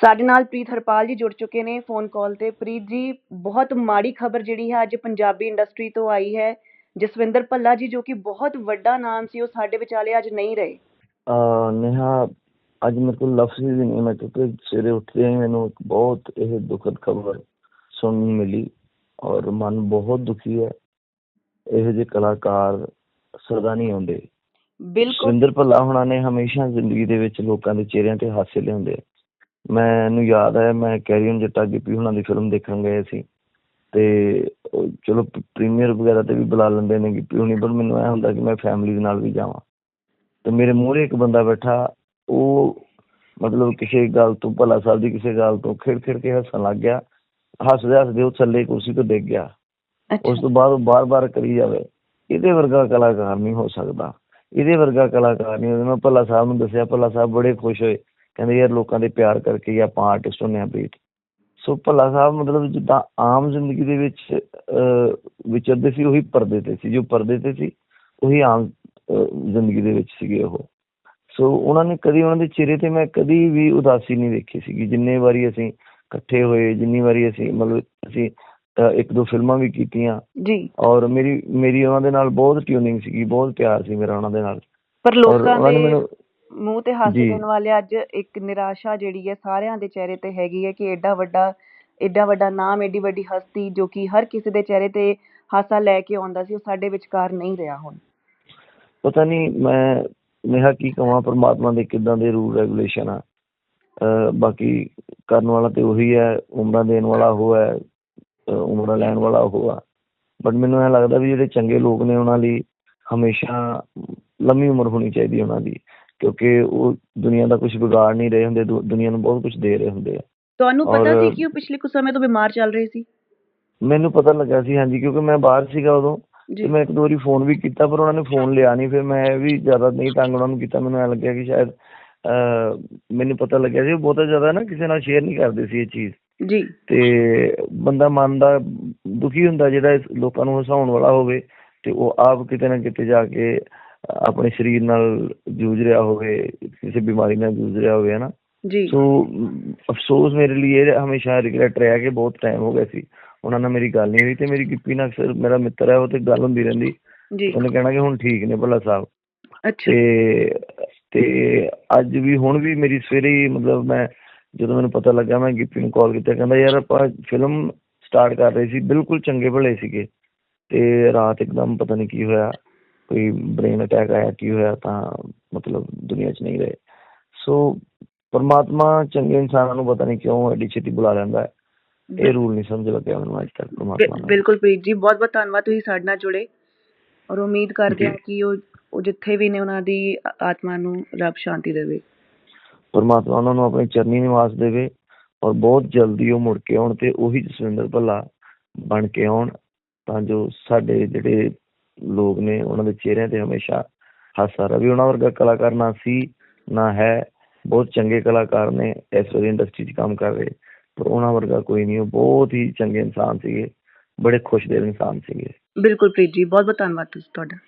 ਸਾਡੇ ਨਾਲ ਪ੍ਰੀਤ ਹਰਪਾਲ ਜੀ ਜੁੜ ਚੁੱਕੇ ਨੇ ਫੋਨ ਕਾਲ ਤੇ। ਪ੍ਰੀਤ ਜੀ ਬਹੁਤ ਮਾੜੀ ਖਬਰ ਜਿਹੜੀ ਹੈ ਅੱਜ ਪੰਜਾਬੀ ਇੰਡਸਟਰੀ ਤੋਂ ਆਈ ਹੈ। ਜਸਵਿੰਦਰ ਭੱਲਾ ਜੀ ਜੋ ਕਿ ਬਹੁਤ ਵੱਡਾ ਨਾਮ ਸੀ ਉਹ ਸਾਡੇ ਵਿਚਾਲੇ ਅੱਜ ਨਹੀਂ ਰਹੇ। ਅਹ ਨੇਹਾ ਅੱਜ ਮੇਰੇ ਕੋਲ ਲਫ਼ਜ਼ ਹੀ ਨਹੀਂ ਮੈਂ ਕਿਉਂਕਿ ਸਵੇਰੇ ਉੱਠਦੇ ਹੀ ਮੈਨੂੰ ਇੱਕ ਬਹੁਤ ਇਹ ਦੁਖਦ ਖਬਰ ਸੁਣਨ ਨੂੰ ਮਿਲੀ ਔਰ ਮਨ ਬਹੁਤ ਦੁਖੀ ਹੈ। ਇਹੋ ਜਿਹੇ ਕਲਾਕਾਰ ਸਦਾ ਨਹੀਂ ਆਉਂਦੇ। ਬਿਲਕੁਲ। ਸੁਰਿੰਦਰ ਭੱਲਾ ਹੋਣਾ ਨੇ ਹਮੇਸ਼ਾ ਜ਼ਿੰਦਗੀ ਦੇ ਵਿੱਚ ਲੋਕਾਂ ਦੇ ਚਿਹਰਿਆਂ ਤੇ ਹਾਸੇ ਲਿਆਉਂਦੇ ਆ। ਮੈਨੂੰ ਯਾਦ ਹੈ ਮੈਂ ਕੈਰੀਅਨ ਜੱਟਾ ਗਿੱਪੀ ਹੁਣਾਂ ਦੀ ਫਿਲਮ ਦੇਖਣ ਗਏ ਸੀ। ਤੇ ਚਲੋ ਪ੍ਰੀਮੀਅਰ ਵਗੈਰਾ ਤੇ ਵੀ ਬੁਲਾ ਲੈਂਦੇ ਨੇ ਗਿੱਪੀ ਹੁਣੀ ਪਰ ਮੈਨੂੰ ਐ ਹੁੰਦਾ ਕਿ ਮੈਂ ਫੈਮਿਲੀ ਦੇ ਨਾਲ ਵੀ ਜਾਵਾਂ। ਤੇ ਮੇਰੇ ਮੂਹਰੇ ਇੱਕ ਬੰਦਾ ਬੈਠਾ ਉਹ ਮਤਲਬ ਕਿਸੇ ਗੱਲ ਤੋਂ ਭੱਲਾ ਸਾਹਿਬ ਦੀ ਕਿਸੇ ਗੱਲ ਤੋਂ ਖਿੜ ਖਿੜ ਕੇ ਹੱਸਣ ਲੱਗ ਗਿਆ। ਹੱਸਦੇ ਹੱਸਦੇ ਉਹ ਥੱਲੇ ਕੁਰਸੀ ਤੋਂ ਡਿੱਗ ਗਿਆ। ਉਸ ਤੋਂ ਬਾਅਦ ਉਹ ਬਾਰ-ਬਾਰ ਕਰੀ ਜਾਵੇ। ਇਹਦੇ ਵਰਗਾ ਕਲਾਕਾਰ ਨਹੀਂ ਹੋ ਸਕਦਾ। ਇਹਦੇ ਵਰਗਾ ਕਲਾਕਾਰ ਨਹੀਂ ਮੈਂ ਭੱਲਾ ਸਾਹਿਬ ਨੂੰ ਦੱਸਿਆ ਭੱਲਾ ਸਾਹਿਬ ਬੜੇ ਖੁਸ਼ ਹੋਏ। ਕਹਿੰਦੇ ਯਾਰ ਲੋਕਾਂ ਦੇ ਪਿਆਰ ਕਰਕੇ ਹੀ ਆਪਾਂ ਆਰਟਿਸਟ ਹੁੰਨੇ ਆ ਬੀਟ। ਸੋ ਭੱਲਾ ਸਾਹਿਬ ਮਤਲਬ ਜਿੱਦਾਂ ਆਮ ਜ਼ਿੰਦਗੀ ਦੇ ਵਿੱਚ ਵਿਚਰਦੇ ਸੀ ਉਹੀ ਪਰਦੇ ਤੇ ਸੀ। ਜੋ ਪਰਦੇ ਤੇ ਸੀ ਉਹੀ ਆਮ ਜ਼ਿੰਦਗੀ ਦੇ ਵਿੱਚ ਸੀਗੇ ਉਹ। ਸੋ ਉਹਨਾਂ ਨੇ ਕਦੀ ਉਹਨਾਂ ਦੇ ਚਿਹਰੇ ਤੇ ਮੈਂ ਕਦੀ ਵੀ ਉਦਾਸੀ ਨਹੀਂ ਦੇਖੀ ਸੀਗੀ। ਜਿੰਨੇ ਵਾਰੀ ਅਸੀਂ ਇਕੱਠੇ ਹੋਏ ਜਿੰਨੀ ਵਾਰੀ ਅਸੀਂ ਮਤਲਬ ਅਸੀਂ ਇੱਕ ਦੋ ਫਿਲਮਾਂ ਵੀ ਕੀਤੀਆਂ। ਜੀ। ਔਰ ਮੇਰੀ ਮੇਰੀ ਉਹਨਾਂ ਦੇ ਨਾਲ ਬਹੁਤ ਟਿਊਨਿੰਗ ਸੀਗੀ ਬਹੁਤ ਪਿਆਰ ਸੀ ਮੇਰਾ ਉਹਨਾਂ ਦੇ ਨਾਲ। ਪਰ ਲੋਕਾਂ ਦੇ ਮੂੰਹ ਤੇ ਹਾਸੇ ਜੀ। ਦੇਣ ਵਾਲੇ ਅੱਜ ਇੱਕ ਨਿਰਾਸ਼ਾ ਜਿਹੜੀ ਹੈ ਸਾਰਿਆਂ ਦੇ ਚਿਹਰੇ ਤੇ ਹੈਗੀ ਹੈ ਕਿ ਐਡਾ ਵੱਡਾ ਐਡਾ ਵੱਡਾ ਨਾਮ ਐਡੀ ਵੱਡੀ ਹਸਤੀ ਜੋ ਕਿ ਹਰ ਕਿਸੇ ਦੇ ਚਿਹਰੇ ਤੇ ਹਾਸਾ ਲੈ ਕੇ ਆਉਂਦਾ ਸੀ ਉਹ ਸਾਡੇ ਵਿਚਕਾਰ ਨਹੀਂ ਰਿਹਾ ਹੁਣ। ਪਤਾ ਨਹੀਂ ਮੈਂ ਨੇਹਾ ਕੀ ਕਹਾਂ ਪਰਮਾਤਮਾ ਦੇ ਕਿਦਾਂ ਦੇ ਰੂਲ ਰੈਗੂਲੇਸ਼ਨ ਆ। ਅਹ ਬਾਕੀ ਕਰਨ ਵਾਲਾ ਤੇ ਉਹੀ ਹੈ ਉਮਰਾਂ ਦੇਣ ਵਾਲਾ ਉਹ ਹੈ ਅਹ ਉਮਰਾਂ ਲੈਣ ਵਾਲਾ ਉਹ ਆ। ਬਟ ਮੈਨੂੰ ਐ ਲੱਗਦਾ ਵੀ ਜਿਹੜੇ ਚੰਗੇ ਲੋਕ ਨੇ ਉਹਨਾਂ ਲਈ ਹਮੇਸ਼ਾ ਲੰਮੀ ਉਮਰ ਹੋਣੀ ਚਾਹੀਦੀ ਉਹਨਾਂ ਦੀ। ਕਿਉਂਕਿ ਉਹ ਦੁਨੀਆ ਦਾ ਕੁਝ ਵਿਗਾੜ ਨਹੀਂ ਰਹੇ ਹੁੰਦੇ ਦੁ- ਦੁਨੀਆ ਨੂੰ ਬਹੁਤ ਕੁਝ ਦੇ ਰਹੇ ਹੁੰਦੇ ਆ। ਤੁਹਾਨੂੰ ਪਤਾ ਔਰ- ਸੀ ਕਿ ਉਹ ਪਿਛਲੇ ਕੁਝ ਸਮੇਂ ਤੋਂ ਬਿਮਾਰ ਚੱਲ ਰਹੇ ਸੀ? ਮੈਨੂੰ ਪਤਾ ਲੱਗਾ ਸੀ ਹਾਂਜੀ ਕਿਉਂਕਿ ਮੈਂ ਬਾਹਰ ਸੀਗਾ ਉਦੋਂ ਜੀ। ਤੇ ਮੈਂ ਇੱਕ ਦੋ ਵਾਰੀ ਫੋਨ ਵੀ ਕੀਤਾ ਪਰ ਉਹਨਾਂ ਨੇ ਫੋਨ ਲਿਆ ਨਹੀਂ। ਫਿਰ ਮੈਂ ਵੀ ਜ਼ਿਆਦਾ ਨਹੀਂ ਤੰਗ ਉਹਨਾਂ ਨੂੰ ਕੀਤਾ। ਮੈਨੂੰ ਐ ਲੱਗਿਆ ਕਿ ਸ਼ਾਇਦ ਅਹ, ਮੈਨੂੰ ਪਤਾ ਲੱਗਿਆ ਸੀ। ਉਹ ਬਹੁਤਾ ਜ਼ਿਆਦਾ ਨਾ ਕਿਸੇ ਨਾਲ ਸ਼ੇਅਰ ਨਹੀਂ ਕਰਦੇ ਸੀ ਇਹ ਚੀਜ਼। ਜੀ। ਤੇ ਬੰਦਾ ਮਨ ਦਾ ਦੁਖੀ ਹੁੰਦਾ ਜਿਹੜਾ ਇਸ ਲੋਕਾਂ ਨੂੰ ਹਸਾਉਣ ਵਾਲਾ ਹੋਵੇ ਤੇ ਉਹ ਆਪ ਕਿਤੇ ਨਾ ਕਿਤੇ ਜਾ ਕੇ ਆਪਣੇ ਸਰੀਰ ਨਾਲ ਜੂਝ ਰਿਹਾ ਹੋਵੇ ਕਿਸੇ ਬਿਮਾਰੀ ਨਾਲ ਜੂਝ ਰਿਹਾ ਹੋਵੇ ਹਨਾ? ਜੀ। ਸੋ ਅਫਸੋਸ ਮੇਰੇ ਲਈ ਇਹ ਹਮੇਸ਼ਾ ਰਿਗਰੈਟ ਰਿਹਾ ਕਿ ਬਹੁਤ ਟਾਈਮ ਹੋ ਗਿਆ ਸੀ। ਉਹਨਾਂ ਨਾਲ ਮੇਰੀ ਗੱਲ ਨਹੀਂ ਹੋਈ ਤੇ ਮੇਰੀ ਗਿੱਪੀ ਨਾਲ ਅਕਸਰ ਮੇਰਾ ਮਿੱਤਰ ਹੈ ਉਹ ਤੇ ਗੱਲ ਹੁੰਦੀ ਰਹਿੰਦੀ। ਜੀ। ਉਹਨੇ ਕਹਿਣਾ ਕਿ ਹੁਣ ਠੀਕ ਨੇ ਭੱਲਾ ਸਾਹਿਬ ਅੱਛਾ। ਤੇ ਤੇ ਅੱਜ ਵੀ ਹੁਣ ਵੀ ਮੇਰੀ ਸਵੇਰੇ ਹੀ ਮਤਲਬ ਮੈਂ ਜਦੋਂ ਮੈਨੂੰ ਪਤਾ ਲੱਗਾ ਮੈਂ ਗਿੱਪੀ ਨੂੰ ਕਾਲ ਕੀਤਾ ਕਹਿੰਦਾ ਯਾਰ ਆਪਾਂ ਫਿਲਮ ਸਟਾਰਟ ਕਰ ਰਹੇ ਸੀ ਬਿਲਕੁਲ ਚੰਗੇ ਭਲੇ ਸੀਗੇ। ਤੇ ਰਾਤ ਇੱਕਦਮ ਪਤਾ ਨਹੀਂ ਕੀ ਹੋਇਆ। ਕੋਈ ਬ੍ਰੇਨ ਅਟੈਕ ਆਇਆ ਕੀ ਹੋਇਆ ਤਾਂ ਮਤਲਬ ਦੁਨੀਆ 'ਚ ਨਹੀਂ ਰਹੇ। ਸੋ ਪਰਮਾਤਮਾ ਚੰਗੇ ਇਨਸਾਨਾਂ ਨੂੰ ਪਤਾ ਨਹੀਂ ਕਿਉਂ ਐਡੀ ਛੇਤੀ ਬੁਲਾ ਲੈਂਦਾ ਹੈ। ਇਹ ਰੂਲ ਨਹੀਂ ਸਮਝ ਲੱਗਿਆ ਮੈਨੂੰ ਅੱਜ ਤੱਕ ਪਰਮਾਤਮਾ ਬਿ- ਦਾ ਬਿਲਕੁਲ ਪ੍ਰੀਤ ਜੀ ਬਹੁਤ ਬਹੁਤ ਧੰਨਵਾਦ ਤੁਸੀਂ ਸਾਡੇ ਨਾਲ ਜੁੜੇ। ਔਰ ਉਮੀਦ ਕਰਦੇ ਹਾਂ। ਕਿ ਉਹ ਉਹ ਜਿੱਥੇ ਵੀ ਨੇ ਉਹਨਾਂ ਦੀ ਆਤਮਾ ਨੂੰ ਰੱਬ ਸ਼ਾਂਤੀ ਦੇਵੇ। ਪਰਮਾਤਮਾ ਉਹਨਾਂ ਨੂੰ ਆਪਣੇ ਚਰਨੀ ਨਿਵਾਸ ਦੇਵੇ ਔਰ ਬਹੁਤ ਜਲਦੀ ਉਹ ਮੁੜ ਕੇ ਆਉਣ ਤੇ ਉਹੀ ਜਸਵਿੰਦਰ ਭੱਲਾ ਬਣ ਕੇ ਆਉਣ ਤਾਂ ਜੋ ਸਾਡੇ ਜਿਹੜੇ ਲੋਕ ਨੇ ਉਹਨਾਂ ਦੇ ਚਿਹਰਿਆਂ ਤੇ ਹਮੇਸ਼ਾ ਹਾਸਾ ਰਵੇ ਉਹਨਾਂ ਵਰਗਾ ਕਲਾਕਾਰ ਨਾ ਸੀ, ਨਾ ਹੈ। ਬਹੁਤ ਚੰਗੇ ਕਲਾਕਾਰ ਨੇ, ਇਸ ਵੇਲੇ ਇੰਡਸਟਰੀ 'ਚ ਕੰਮ ਕਰ ਰਹੇ। ਪਰ ਉਹਨਾਂ ਵਰਗਾ ਕੋਈ ਨਹੀਂ। ਉਹ ਬਹੁਤ ਹੀ ਚੰਗੇ ਇਨਸਾਨ ਸੀਗੇ। ਬੜੇ ਖੁਸ਼ ਦਿਲ ਇਨਸਾਨ ਸੀਗੇ। ਬਿਲਕੁਲ ਪ੍ਰੀਤ ਜੀ ਬਹੁਤ ਬਹੁਤ ਧੰਨਵਾਦ ਤੁਸੀਂ ਤੁਹਾਡਾ।